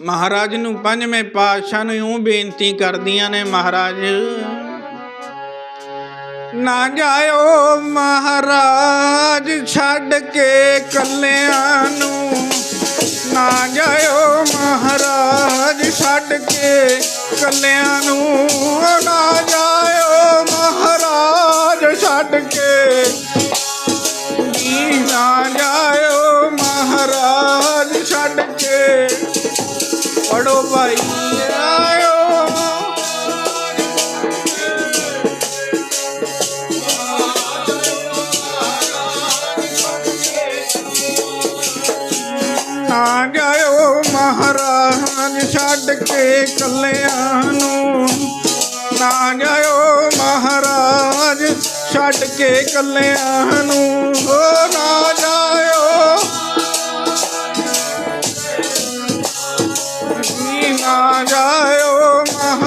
ਮਹਾਰਾਜ ਨੂੰ ਪੰਜਵੇਂ ਪਾਤਸ਼ਾਹ ਨੂੰ ਇਉਂ ਬੇਨਤੀ ਕਰਦੀਆਂ ਨੇ, ਮਹਾਰਾਜ, ਨਾ ਜਾਇਓ ਮਹਾਰਾਜ ਛੱਡ ਕੇ ਕੱਲਿਆਂ ਨੂੰ। ਨਾ ਜਾਇਓ ਮਹਾਰਾਜ ਛੱਡ ਕੇ ਕੱਲਿਆਂ ਨੂੰ। ਨਾ ਜਾਇਓ ਮਹਾਰਾਜ ਛੱਡ ਕੇ ਪੜੋ ਭਾਈ ਆਇਓ ਨਾ ਜਾਇਓ ਮਹਾਰਾਜ ਛੱਡ ਕੇ ਕੱਲਿਆਂ ਨੂੰ ਨਾ ਜਾਇਓ ਮਹਾਰਾਜ, ਛੱਡ ਕੇ ਕੱਲਿਆਂ ਨੂੰ। ਜੀ ਨਾ ਜਾਇਓ ਮਹਾਰਾਜ ਛੱਡ ਕੇ